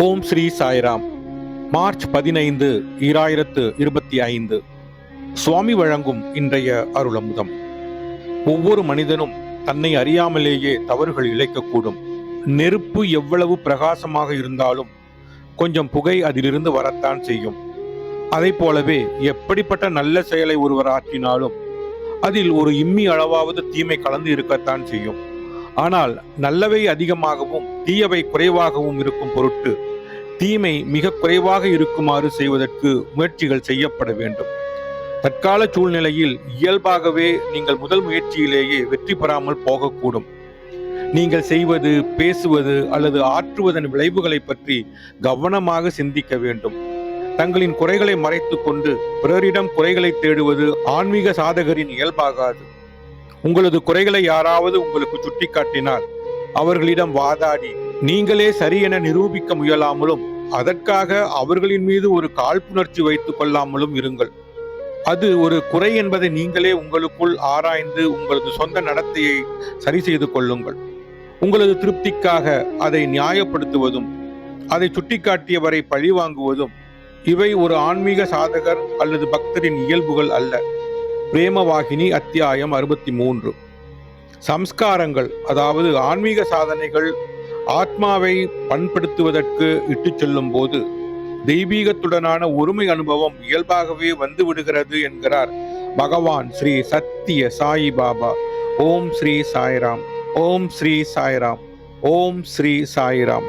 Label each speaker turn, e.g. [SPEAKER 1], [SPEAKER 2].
[SPEAKER 1] ஓம் Sri Sairam. March பதினைந்து ஈராயிரத்து இருபத்தி ஐந்து சுவாமி வழங்கும் இன்றைய அருளமுதம். ஒவ்வொரு மனிதனும் தன்னை அறியாமலேயே தவறுகள் இழைக்கக்கூடும். நெருப்பு எவ்வளவு பிரகாசமாக இருந்தாலும் கொஞ்சம் புகை அதிலிருந்து வரத்தான் செய்யும். அதை போலவே எப்படிப்பட்ட நல்ல செயலை ஒருவர் ஆற்றினாலும் அதில் ஒரு இம்மி அளவாவது தீமை கலந்து இருக்கத்தான் செய்யும். ஆனால் நல்லவை அதிகமாகவும் தீயவை குறைவாகவும் இருக்கும் பொருட்டு தீமை மிக குறைவாக இருக்குமாறு செய்வதற்கு முயற்சிகள் செய்யப்பட வேண்டும். தற்கால சூழ்நிலையில் இயல்பாகவே நீங்கள் முதல் முயற்சியிலேயே வெற்றி பெறாமல் போகக்கூடும். நீங்கள் செய்வது பேசுவது அல்லது ஆற்றுவதன் விளைவுகளை பற்றி கவனமாக சிந்திக்க வேண்டும். தங்களின் குறைகளை மறைத்துக்கொண்டு பிறரிடம் குறைகளை தேடுவது ஆன்மீக சாதகரின் இயல்பாகாது. உங்களது குறைகளை யாராவது உங்களுக்கு சுட்டிக்காட்டினால் அவர்களிடம் வாதாடி நீங்களே சரி என நிரூபிக்க முயலாமலும் அதற்காக அவர்களின் மீது ஒரு காழ்ப்புணர்ச்சி வைத்துக் கொள்ளாமலும் இருங்கள். அது ஒரு குறை என்பதை நீங்களே உங்களுக்குள் ஆராய்ந்து உங்களது சொந்த நடத்தையை சரி செய்து கொள்ளுங்கள். உங்களது திருப்திக்காக அதை நியாயப்படுத்துவதும் அதை சுட்டிக்காட்டியவரை பழிவாங்குவதும் இவை ஒரு ஆன்மீக சாதகர் அல்லது பக்தரின் இயல்புகள் அல்ல. பிரேமவாகினி அத்தியாயம் அறுபத்தி மூன்று சம்ஸ்காரங்கள் அதாவது ஆன்மீக சாதனைகள் ஆத்மாவை பண்படுத்துவதற்கு இட்டுச் செல்லும் போது தெய்வீகத்துடனான ஒருமை அனுபவம் இயல்பாகவே வந்து விடுகிறது என்கிறார் பகவான் ஸ்ரீ சத்திய சாயி பாபா. ஓம் ஸ்ரீ சாய்ராம். ஓம் ஸ்ரீ சாய்ராம். ஓம் ஸ்ரீ சாய்ராம்.